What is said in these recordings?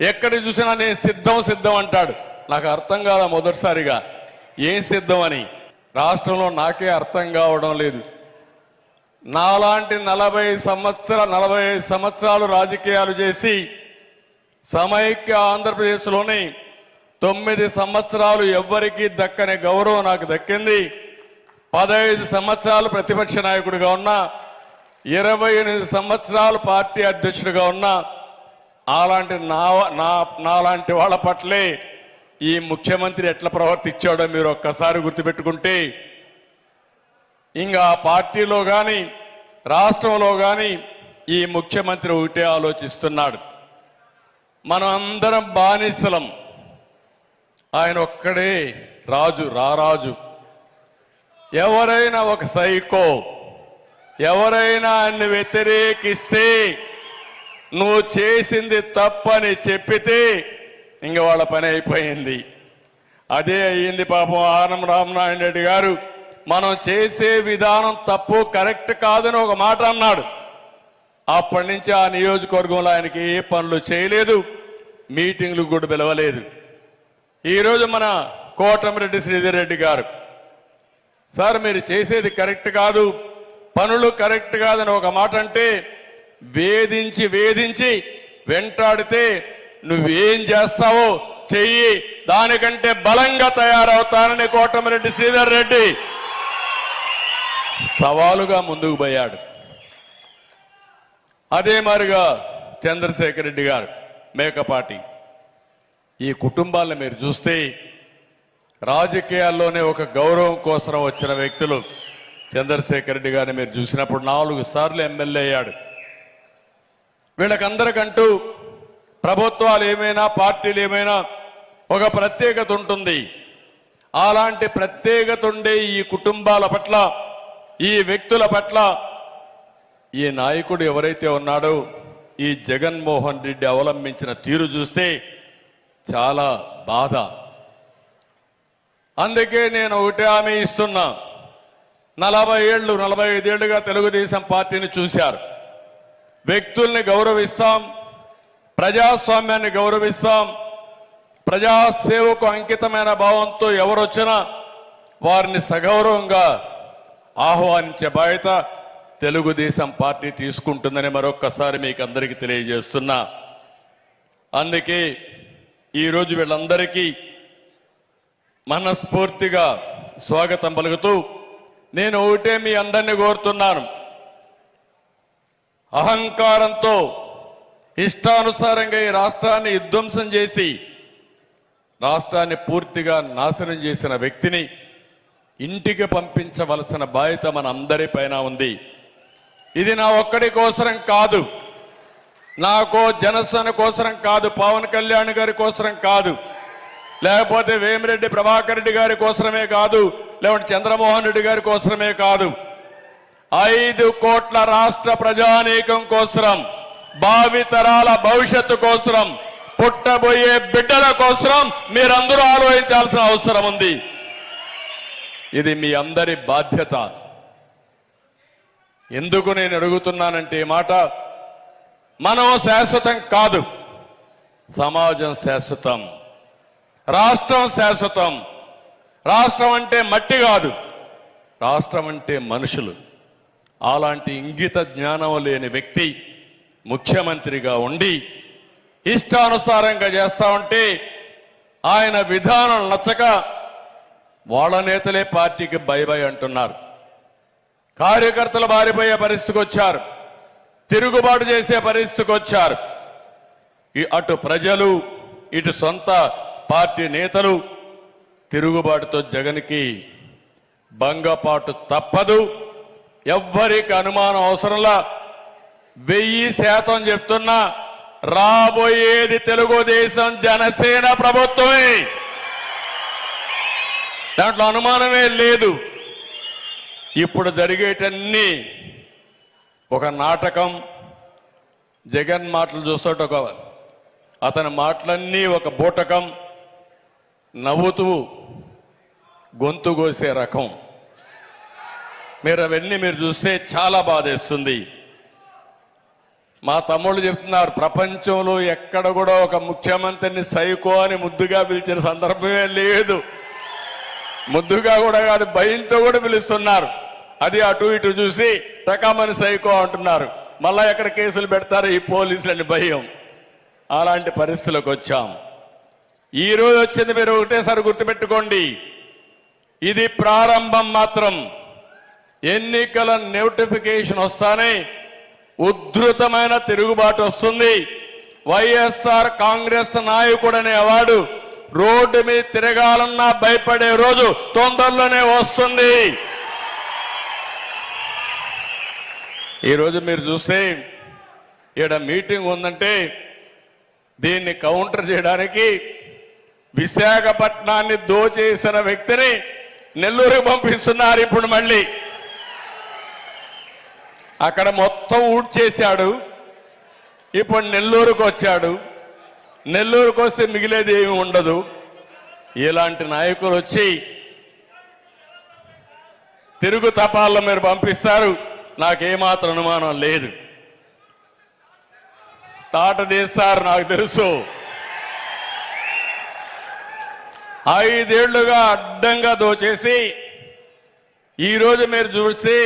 ఎక్కడ చూసినా నేను సిద్ధం సిద్ధం అంటాడు. నాకు అర్థం కాదా మొదటిసారిగా. ఏం సిద్ధం అని? రాష్ట్రంలో నాకే అర్థం కావడం లేదు. నాలాంటి నలభై సంవత్సర నలభై ఐదు సంవత్సరాలు రాజకీయాలు చేసి సమైక్య ఆంధ్రప్రదేశ్లోని తొమ్మిది సంవత్సరాలు ఎవ్వరికీ దక్కని గౌరవం నాకు దక్కింది. పదహైదు సంవత్సరాలు ప్రతిపక్ష నాయకుడిగా ఉన్నా ఇరవై ఎనిమిది సంవత్సరాలు పార్టీ అధ్యక్షుడిగా ఉన్నా అలాంటి నా నా నాలాంటి వాళ్ళ పట్లే ఈ ముఖ్యమంత్రి ఎట్లా ప్రవర్తించాడో మీరు ఒక్కసారి గుర్తుపెట్టుకుంటే ఇంకా పార్టీలో కానీ రాష్ట్రంలో కానీ ఈ ముఖ్యమంత్రి ఒకటే ఆలోచిస్తున్నాడు. మనం అందరం బానిసలం. ఆయన ఒక్కడే రాజు రారాజు. ఎవరైనా ఒక సైకో. ఎవరైనా ఆయన్ని వ్యతిరేకిస్తే నువ్వు చేసింది తప్పని చెప్పితే ఇంక వాళ్ళ పని అయిపోయింది. అదే అయ్యింది పాపం ఆనం రామనారాయణ రెడ్డి గారు. మనం చేసే విధానం తప్పు కరెక్ట్ కాదని ఒక మాట అన్నాడు. అప్పటి నుంచి ఆ నియోజకవర్గంలో ఆయనకి ఏ పనులు చేయలేదు మీటింగ్లు కూడా పిలవలేదు. ఈరోజు మన కోటమిరెడ్డి శ్రీధర్ రెడ్డి గారు సార్ మీరు చేసేది కరెక్ట్ కాదు పనులు కరెక్ట్ కాదని ఒక మాట అంటే వేధించి వేధించి వెంటాడితే నువ్వేం చేస్తావో చెయ్యి. దానికంటే బలంగా తయారవుతానని కోటమిరెడ్డి శ్రీధర్ రెడ్డి సవాలుగా ముందుకు పోయాడు. అదే మారిగా చంద్రశేఖర్ రెడ్డి గారు మేకపాటి ఈ కుటుంబాలను మీరు చూస్తే రాజకీయాల్లోనే ఒక గౌరవం కోసం వచ్చిన వ్యక్తులు చంద్రశేఖర్ రెడ్డి గారిని మీరు చూసినప్పుడు నాలుగు సార్లు ఎమ్మెల్యే అయ్యాడు. వీళ్ళకందరికంటూ ప్రభుత్వాలు ఏమైనా పార్టీలు ఏమైనా ఒక ప్రత్యేకత ఉంటుంది. అలాంటి ప్రత్యేకత ఉండే ఈ కుటుంబాల పట్ల ఈ వ్యక్తుల పట్ల ఈ నాయకుడు ఎవరైతే ఉన్నాడో ఈ జగన్మోహన్ రెడ్డి అవలంబించిన తీరు చూస్తే చాలా బాధ. అందుకే నేను ఒకటి హామీ ఇస్తున్నా. నలభై ఏళ్ళు నలభై ఐదేళ్ళుగా తెలుగుదేశం పార్టీని చూశారు. వ్యక్తుల్ని గౌరవిస్తాం ప్రజాస్వామ్యాన్ని గౌరవిస్తాం ప్రజాసేవకు అంకితమైన భావంతో ఎవరొచ్చినా వారిని సగౌరవంగా ఆహ్వానించే బాధ్యత తెలుగుదేశం పార్టీ తీసుకుంటుందని మరొక్కసారి మీకు అందరికీ తెలియజేస్తున్నా. అందుకే ఈరోజు వీళ్ళందరికీ మనస్ఫూర్తిగా స్వాగతం పలుకుతూ నేను ఒకటే మీ అందరినీ కోరుతున్నాను. అహంకారంతో ఇష్టానుసారంగా ఈ రాష్ట్రాన్ని విధ్వంసం చేసి రాష్ట్రాన్ని పూర్తిగా నాశనం చేసిన వ్యక్తిని ఇంటికి పంపించవలసిన బాధ్యత మన అందరిపైన ఉంది. ఇది నా ఒక్కడి కోసరం కాదు. నాకో జనసేన కోసరం కాదు పవన్ కళ్యాణ్ గారి కోసరం కాదు. లేకపోతే వేమిరెడ్డి ప్రభాకర్ రెడ్డి గారి కోసమే కాదు లేకుంటే చంద్రమోహన్ రెడ్డి గారి కోసమే కాదు. ఐదు కోట్ల రాష్ట్ర ప్రజానీకం కోసరం భావితరాల భవిష్యత్తు కోసరం పుట్టబోయే బిడ్డల కోసరం మీరందరూ ఆలోచించాల్సిన అవసరం ఉంది. ఇది మీ అందరి బాధ్యత. ఎందుకు నేను అడుగుతున్నానంటే ఈ మాట మనం శాశ్వతం కాదు సమాజం శాశ్వతం రాష్ట్రం శాశ్వతం. రాష్ట్రం అంటే మట్టి కాదు రాష్ట్రం అంటే మనుషులు. అలాంటి ఇంగిత జ్ఞానం లేని వ్యక్తి ముఖ్యమంత్రిగా ఉండి ఇష్టానుసారంగా చేస్తా ఉంటే ఆయన విధానం నచ్చక వాళ్ళ నేతలే పార్టీకి బై బై అంటున్నారు. కార్యకర్తలు బారిపోయే పరిస్థితికి వచ్చారు. తిరుగుబాటు చేసే పరిస్థితికి వచ్చారు. అటు ప్రజలు ఇటు సొంత పార్టీ నేతలు తిరుగుబాటుతో జగన్కి భంగపాటు తప్పదు. ఎవ్వరికి అనుమానం అవసరంలా వెయ్యి శాతం చెప్తున్నా రాబోయేది తెలుగుదేశం జనసేన ప్రభుత్వమే. దాంట్లో అనుమానమే లేదు. ఇప్పుడు జరిగేటన్ని ఒక నాటకం జగన్ మాటలు చూస్తుంటే ఒక అతని మాటలన్నీ ఒక బూటకం నవ్వుతూ గొంతు కోసే రకం. మీరు అవన్నీ మీరు చూస్తే చాలా బాధేస్తుంది. మా తమ్ముళ్ళు చెప్తున్నారు ప్రపంచంలో ఎక్కడ కూడా ఒక ముఖ్యమంత్రిని సైకో అని ముద్దుగా పిలిచిన సందర్భమే లేదు. ముద్దుగా కూడా కాదు భయంతో కూడా పిలుస్తున్నారు. అది అటు ఇటు చూసి టకామని సైకో అంటున్నారు. మళ్ళా ఎక్కడ కేసులు పెడతారు? ఈ పోలీసులని భయం. అలాంటి పరిస్థితులకు వచ్చాం. ఈ రోజు వచ్చింది మీరు ఒకటేసారి గుర్తుపెట్టుకోండి. ఇది ప్రారంభం మాత్రం. ఎన్నికల నోటిఫికేషన్ వస్తానే ఉధృతమైన తిరుగుబాటు వస్తుంది. వైఎస్ఆర్ కాంగ్రెస్ నాయకుడనే అవార్డు రోడ్డు మీద తిరగాలన్నా భయపడే రోజు తొందరలోనే వస్తుంది. ఈరోజు మీరు చూస్తే ఇక్కడ మీటింగ్ ఉందంటే దీన్ని కౌంటర్ చేయడానికి విశాఖపట్నాన్ని దోచేసిన వ్యక్తిని నెల్లూరుకు పంపిస్తున్నారు ఇప్పుడు మళ్ళీ. అక్కడ మొత్తం ఊడ్చేశాడు ఇప్పుడు నెల్లూరుకు వచ్చాడు. నెల్లూరుకు వస్తే మిగిలేది ఏమి ఉండదు. ఇలాంటి నాయకులు వచ్చి తిరుగు తపాల్లో మీరు పంపిస్తారు. నాకేమాత్రం అనుమానం లేదు. తాట తీస్తారు నాకు తెలుసు. ఐదేళ్ళుగా అడ్డంగా దోచేసి ఈరోజు మీరు చూసి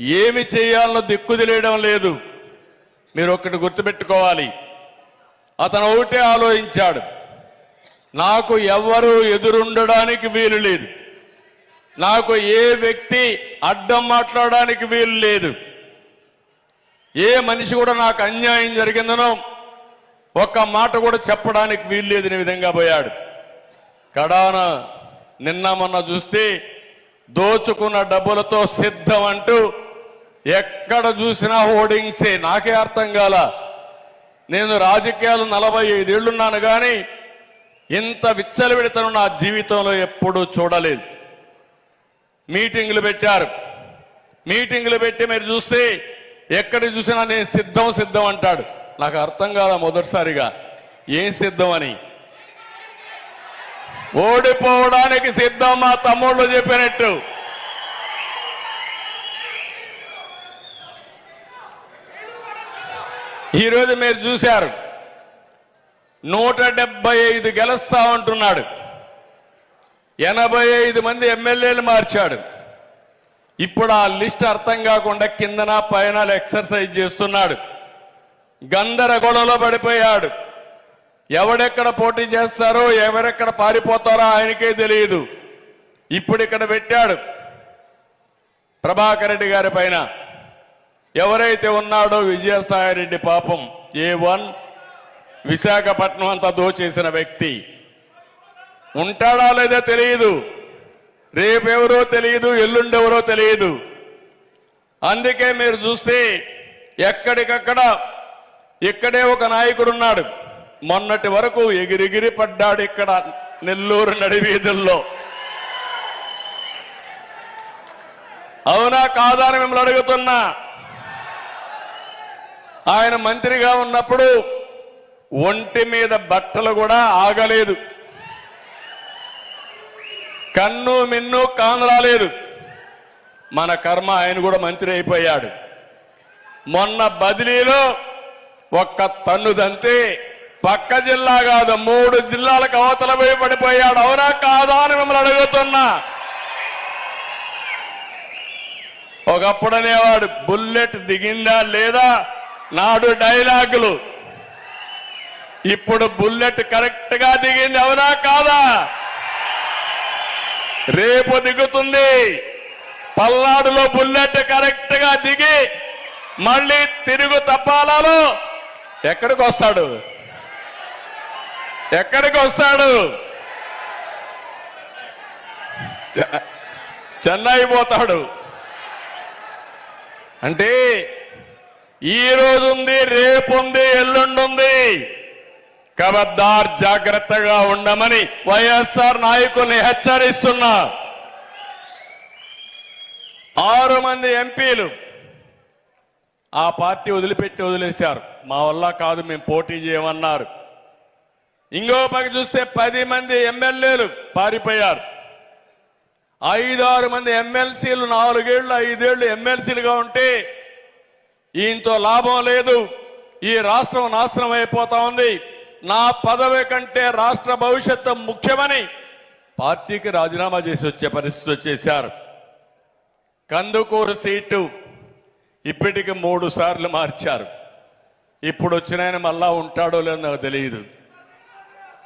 ఏమి చేయాలనో దిక్కు తెలియడం లేదు. మీరు ఒకటి గుర్తుపెట్టుకోవాలి. అతను ఒకటే ఆలోచించాడు. నాకు ఎవ్వరూ ఎదురుండడానికి వీలు లేదు. నాకు ఏ వ్యక్తి అడ్డం మాట్లాడడానికి వీలు లేదు. ఏ మనిషి కూడా నాకు అన్యాయం జరిగిందనో ఒక్క మాట కూడా చెప్పడానికి వీలు లేదని విధంగా పోయాడు. కడాన నిన్న మొన్న చూస్తే దోచుకున్న డబ్బులతో సిద్ధం అంటూ ఎక్కడ చూసినా హోర్డింగ్సే నాకే అర్థం కాల. నేను రాజకీయాలు నలభై ఐదేళ్ళున్నాను కానీ ఇంత విచ్చలవిడితనం నా జీవితంలో ఎప్పుడూ చూడలేదు. మీటింగులు పెట్టారు. మీటింగులు పెట్టి మీరు చూస్తే ఎక్కడ చూసినా నేను సిద్ధం సిద్ధం అంటాడు. నాకు అర్థం కాల మొదటిసారిగా. ఏం సిద్ధం అని? ఓడిపోవడానికి సిద్ధం మా తమ్ముళ్ళు చెప్పినట్టు. ఈరోజు మీరు చూశారు. నూట డెబ్బై ఐదు గెలుస్తా ఉంటున్నాడు ఎనభై ఐదు మంది ఎమ్మెల్యేలు మార్చాడు. ఇప్పుడు ఆ లిస్ట్ అర్థం కాకుండా కిందన పైన ఎక్సర్సైజ్ చేస్తున్నాడు. గందరగోళలో పడిపోయాడు. ఎవడెక్కడ పోటీ చేస్తారో ఎవరెక్కడ పారిపోతారో ఆయనకే తెలియదు. ఇప్పుడు ఇక్కడ పెట్టాడు. ప్రభాకర్ రెడ్డి గారి పైన. ఎవరైతే ఉన్నాడో విజయసాయి రెడ్డి పాపం ఏ వన్ విశాఖపట్నం అంతా దోచేసిన వ్యక్తి. ఉంటాడా లేదో తెలియదు రేపెవరో తెలియదు ఎల్లుండెవరో తెలియదు అందుకే మీరు చూస్తే ఎక్కడికక్కడ ఇక్కడే ఒక నాయకుడు ఉన్నాడు మొన్నటి వరకు ఎగిరిగిరి పడ్డాడు ఇక్కడ నెల్లూరు నడివీధుల్లో అవునా కాదా అని మిమ్మల్ని అడుగుతున్నా. ఆయన మంత్రిగా ఉన్నప్పుడు ఒంటి మీద బట్టలు కూడా ఆగలేదు. కన్ను మిన్ను కాను రాలేదు. మన కర్మ ఆయన కూడా మంత్రి అయిపోయాడు. మొన్న బదిలీలో ఒక్క తన్నుదంతే పక్క జిల్లా కాదు మూడు జిల్లాలకు అవతల పోయి పడిపోయాడు. అవునా కాదా అని మిమ్మల్ని అడుగుతున్నా. ఒకప్పుడు అనేవాడు బుల్లెట్ దిగిందా లేదా నాడు డైలాగులు. ఇప్పుడు బుల్లెట్ కరెక్ట్గా దిగింది అవునా కాదా? రేపు దిగుతుంది. పల్నాడులో బుల్లెట్ కరెక్ట్గా దిగి మళ్ళీ తిరుగు తప్పాలలో ఎక్కడికి వస్తాడు? ఎక్కడికి వస్తాడు? చెన్నై పోతాడు. అంటే ఈ రోజు ఉంది రేపు ఉంది ఎల్లుండి ఉంది కబద్దార్ జాగ్రత్తగా ఉండమని వైఎస్ఆర్ నాయకుల్ని హెచ్చరిస్తున్నా. ఆరు మంది ఎంపీలు ఆ పార్టీ వదిలిపెట్టి వదిలేశారు. మా వల్ల కాదు మేము పోటీ చేయమన్నారు. ఇంకో పక్క చూస్తే పది మంది ఎమ్మెల్యేలు పారిపోయారు. ఐదారు మంది ఎమ్మెల్సీలు నాలుగేళ్ళు ఐదేళ్ళు ఎమ్మెల్సీలుగా ఉంటే ఈయంతో లాభం లేదు. ఈ రాష్ట్రం నాశనం అయిపోతా ఉంది. నా పదవి కంటే రాష్ట్ర భవిష్యత్తు ముఖ్యమని పార్టీకి రాజీనామా చేసి వచ్చే పరిస్థితి వచ్చేశారు. కందుకూరు సీటు ఇప్పటికి మూడు సార్లు మార్చారు. ఇప్పుడు వచ్చిన ఆయన మళ్ళా ఉంటాడో లేదో నాకు తెలియదు.